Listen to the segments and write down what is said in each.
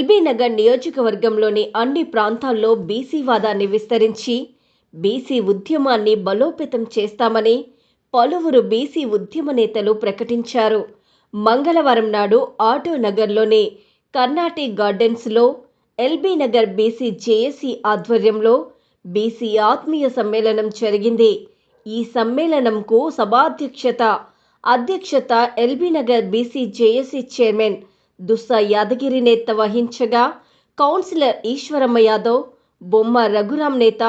LB Nagar నియోజకవర్గంలోని అన్ని ప్రాంతాల్లో బీసీ వాదాన్ని విస్తరించి బీసీ ఉద్యమాన్ని బలోపేతం చేస్తామని పలువురు బీసీ ఉద్యమ నేతలు ప్రకటించారు. మంగళవారం నాడు ఆటో నగర్లోని కర్ణాటి గార్డెన్స్లో ఎల్బీ నగర్ బీసీ జేఏసీ ఆధ్వర్యంలో బీసీ ఆత్మీయ సమ్మేళనం జరిగింది. ఈ సమ్మేళనంకు సభాధ్యక్షత అధ్యక్షత LB Nagar BC JAC chairman Dussa Yadagiri Netha వహించగా councillor Eshwaramma Yadav Bomma Raghuram Netha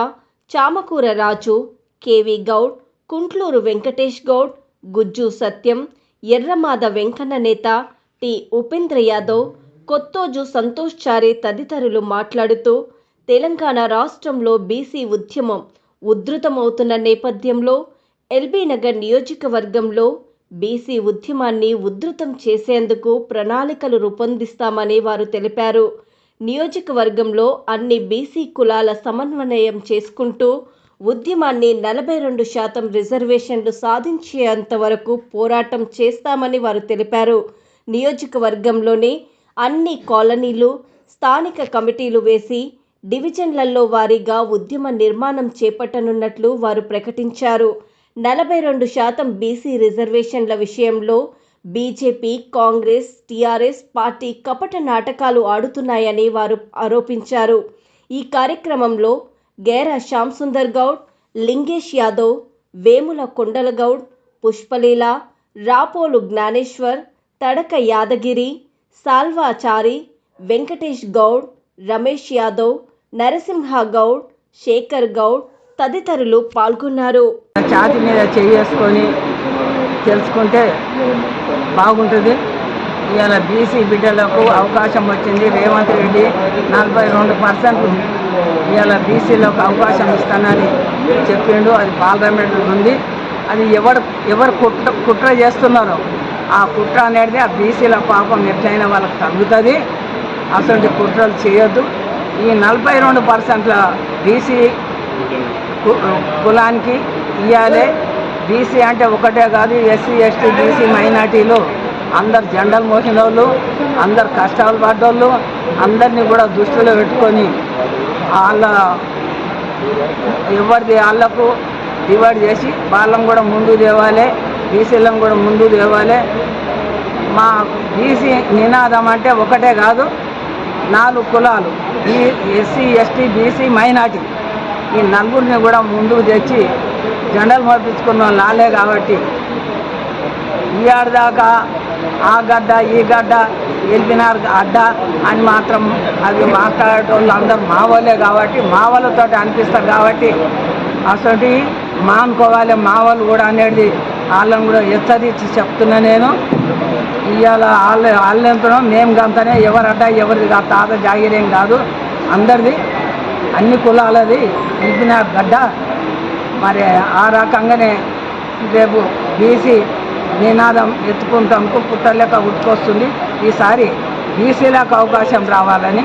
Chamakura Raju KV Goud Kuntluru Venkatesh Goud Gujju Satyam Erramada Venkanna Netha T Upendra Yadav Kothoju Santosh Chari తదితరులు మాట్లాడుతూ తెలంగాణ రాష్ట్రంలో BC ఉద్యమం ఉధృతమవుతున్న నేపథ్యంలో LB Nagar నియోజకవర్గంలో BC ఉద్యమాన్ని ఉధృతం చేసేందుకు ప్రణాళికలు రూపొందిస్తామని వారు తెలిపారు. నియోజకవర్గంలో అన్ని బీసీ కులాల సమన్వయం చేసుకుంటూ ఉద్యమాన్ని నలభై రెండు శాతం రిజర్వేషన్లు సాధించేంత వరకు పోరాటం చేస్తామని వారు తెలిపారు. నియోజకవర్గంలోని అన్ని కాలనీలు స్థానిక కమిటీలు వేసి డివిజన్లలో వారీగా ఉద్యమ నిర్మాణం చేపట్టనున్నట్లు వారు ప్రకటించారు. నలభై రెండు శాతం బీసీ రిజర్వేషన్ల విషయంలో బీజేపీ కాంగ్రెస్ టీఆర్ఎస్ పార్టీ కపట నాటకాలు ఆడుతున్నాయని వారు ఆరోపించారు. ఈ కార్యక్రమంలో గేరా శ్యాంసుందర్ గౌడ్ లింగేష్ యాదవ్ వేముల కొండల గౌడ్ పుష్పలీల రాపోలు జ్ఞానేశ్వర్ తడక యాదగిరి సాల్వాచారి వెంకటేష్ గౌడ్ రమేష్ యాదవ్ నరసింహ గౌడ్ శేఖర్ గౌడ్ తదితరులు పాల్గొన్నారు. ఛాతి మీద చేసుకొని తెలుసుకుంటే బాగుంటుంది. ఇవాళ బీసీ బిడ్డలకు అవకాశం వచ్చింది. రేవంత్ రెడ్డి నలభై రెండు పర్సెంట్ ఇవాళ బీసీలకు అవకాశం ఇస్తానని చెప్పిండు. అది పార్లమెంట్ ఉంది. అది ఎవరు ఎవరు కుట్ర కుట్ర చేస్తున్నారో ఆ కుట్ర అనేది ఆ బీసీల పాపం ఎట్లయినా వాళ్ళకి తగ్గుతుంది. అసలు కుట్రలు చేయొద్దు. ఈ నలభై రెండు పర్సెంట్ల బీసీ కులానికి ఇవ్వాలి బీసీ అంటే ఒకటే కాదు ఎస్సీ ఎస్టీ బీసీ మైనార్టీలు. అందరు జెండలు మోసిన వాళ్ళు అందరు కష్టాలు పడ్డోళ్ళు అందరినీ కూడా దృష్టిలో పెట్టుకొని వాళ్ళ ఎవరిది వాళ్ళకు డివైడ్ చేసి వాళ్ళం కూడా ముందు తేవాలి బీసీలను కూడా ముందు తేవాలి. మా బీసీ నినాదం అంటే ఒకటే కాదు నాలుగు కులాలు ఈ ఎస్సీ ఎస్టీ బీసీ మైనార్టీ. ఈ నలుగురిని కూడా ముందుకు తెచ్చి జెండలు పంపించుకున్న వాళ్ళే కాబట్టి ఈ ఆడదాకా ఆ గడ్డ ఈ గడ్డ వెళ్ళినారు అడ్డ అని మాత్రం అది మాట్లాడేటోళ్ళు అందరూ మా వాళ్ళే కాబట్టి మా వాళ్ళతో అనిపిస్తారు కాబట్టి అసలు మానుకోవాలి మా వాళ్ళు కూడా అనేది వాళ్ళని కూడా హెచ్చరించి చెప్తున్నా నేను. ఇవాళ వాళ్ళ వాళ్ళెంతనో మేము గంతనే ఎవరు అడ్డ ఎవరిది కాదు తాత జాగిరేం కాదు. అందరిది అన్ని కులాలది నిలిపిన గడ్డ. మరి ఆ రకంగానే రేపు బీసీ నినాదం ఎత్తుకుంటాంకు పుట్టలేక ఉట్టుకొస్తుంది. ఈసారి బీసీలకు అవకాశం రావాలని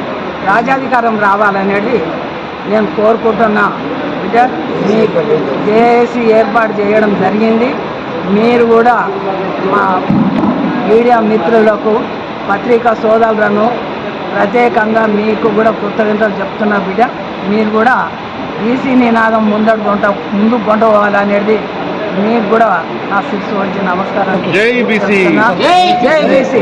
రాజాధికారం రావాలనేది నేను కోరుకుంటున్నా. బిడ్డ మీ జేఏసీ ఏర్పాటు చేయడం జరిగింది. మీరు కూడా మా మీడియా మిత్రులకు పత్రికా సోదరులను ప్రత్యేకంగా మీకు కూడా కృతజ్ఞతలు చెప్తున్నా బిడ్డ మీరు కూడా బీసీ నినాదం ముందడు కొంట ముందు కొంట పోవాలనేది మీకు కూడా నా శిక్ష వచ్చి నమస్కారం జై బీసీ. జై బీసీ